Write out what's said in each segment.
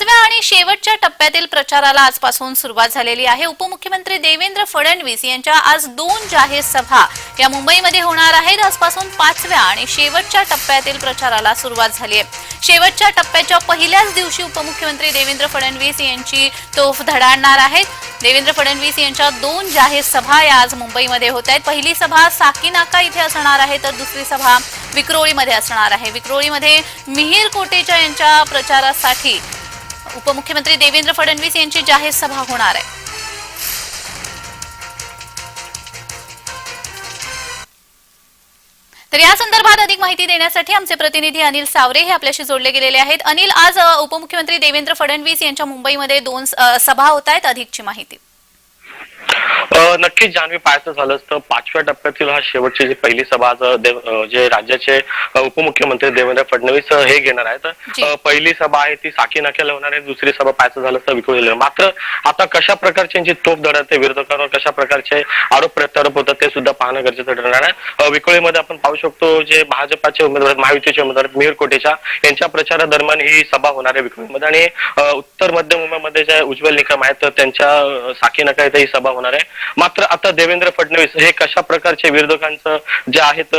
पाचव्या आणि शेवटच्या टप्प्यातील प्रचाराला आजपासून सुरुवात झालेली आहे. उपमुख्यमंत्री देवेंद्र फडणवीस यांच्या आज दोन जाहीर सभा या मुंबईमध्ये होणार आहेत. आजपासून पाचव्या आणि शेवटच्या टप्प्यातील प्रचाराला सुरुवात झाली आहे. शेवटच्या टप्प्याच्या पहिल्याच दिवशी उपमुख्यमंत्री देवेंद्र फडणवीस यांची तोफ धडाडणार आहेत. देवेंद्र फडणवीस यांच्या दोन जाहीर सभा या आज मुंबईमध्ये होत आहेत. पहिली सभा साकीनाका इथे असणार आहे तर दुसरी सभा विक्रोळीमध्ये असणार आहे. विक्रोळीमध्ये मिहीर कोटेचा यांच्या प्रचारासाठी उपमुख्यमंत्री देवेंद्र फडणवीस यांची जाहीर सभा होणार आहे. तर या संदर्भात अधिक माहिती देण्यासाठी आमचे प्रतिनिधी अनिल सावरे हे आपल्याशी जोडले गेलेले आहेत. अनिल आज उपमुख्यमंत्री देवेंद्र फडणवीस यांच्या मुंबईमध्ये दोन सभा होत आहेत. अधिकची माहिती. नक्कीच जान्हवी पाहायचं झालं तर पाचव्या टप्प्यातील हा शेवटची जी पहिली सभा आज जे राज्याचे उपमुख्यमंत्री देवेंद्र फडणवीस हे घेणार आहेत. पहिली सभा आहे ती साकी नाक्याला होणार आहे. दुसरी सभा पाहायचं झालं तर विक्रोळीला मात्र आता कशा प्रकारची यांची तोफ धडकते विरोधकांवर कशा प्रकारचे आरोप प्रत्यारोप होतात ते सुद्धा पाहणं गरजेचं ठरणार आहे. अ, विक्रोळीमध्ये आपण पाहू शकतो जे भाजपाचे उमेदवार महायुतीचे उमेदवार मिहीर कोटेचा यांच्या प्रचारादरम्यान ही सभा होणार आहे विक्रोळीमध्ये. आणि उत्तर मध्य मुंबईमध्ये जे उज्ज्वल निकम आहेत तर त्यांच्या साकी नाका इथे ही सभा होणार आहे. मात्र आता देवेंद्र फडणवीस हे कशा प्रकारचे विरोधकांचं जे आहेत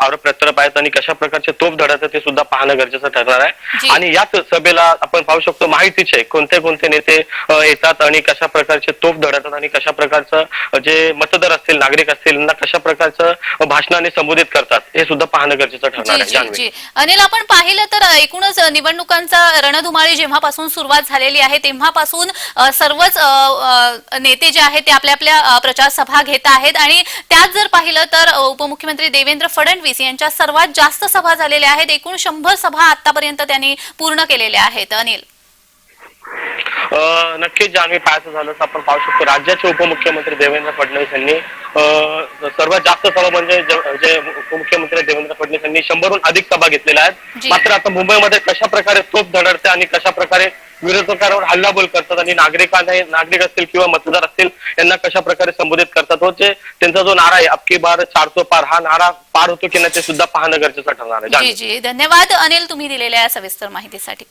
आरोप प्रत्यारोप आहेत आणि कशा प्रकारचे तोफ धडकतात ते सुद्धा पाहणं गरजेचं ठरणार. आहे. आणि याच सभेला आपण पाहू शकतो माहितीचे कोणते कोणते नेते येतात आणि कशा प्रकारचे तोफ धडकतात आणि कशा प्रकारचं जे मतदार असतील नागरिक असतील यांना कशा प्रकारचं भाषणाने संबोधित करतात हे सुद्धा पाहणं गरजेचं ठरणार आहे. अनिल आपण पाहिलं तर एकूणच निवडणुकांचा रणधुमाळी जेव्हापासून सुरुवात झालेली आहे तेव्हापासून सर्वच नेते जे आहेत ते आपल्या आपल्या प्रचार सभा घेत आहेत आणि त्यात जर पाहिलं तर उपमुख्यमंत्री देवेंद्र फडणवीस यांच्या सर्वात जास्त सभा झालेल्या आहेत. एकूण शंभर सभा आतापर्यंत त्यांनी पूर्ण केलेल्या आहेत. अनिल. नक्कीच जान्हवी पाहायचं झालं तर आपण पाहू शकतो. राज्याचे उपमुख्यमंत्री देवेंद्र फडणवीस यांनी सर्वात जास्त सभा म्हणजे जे- उपमुख्यमंत्री देवेंद्र फडणवीस यांनी शंभरहून अधिक सभा घेतलेल्या आहेत. मात्र आता मुंबईमध्ये कशा प्रकारे तोफ धडडते आणि कशा प्रकारे विरोधकांवर हल्लाबोल करतात आणि नागरिकांना नागरिक असतील किंवा मतदार असतील यांना कशा प्रकारे संबोधित करतात व जे त्यांचा जो नारा आहे अबकी बार चारसो पार हा नारा पार होतो की नाही ते सुद्धा पाहणं गरजेचं ठरणार आहे. जी जान्हवी. जी. धन्यवाद. अनिल तुम्ही दिलेल्या सविस्तर माहितीसाठी.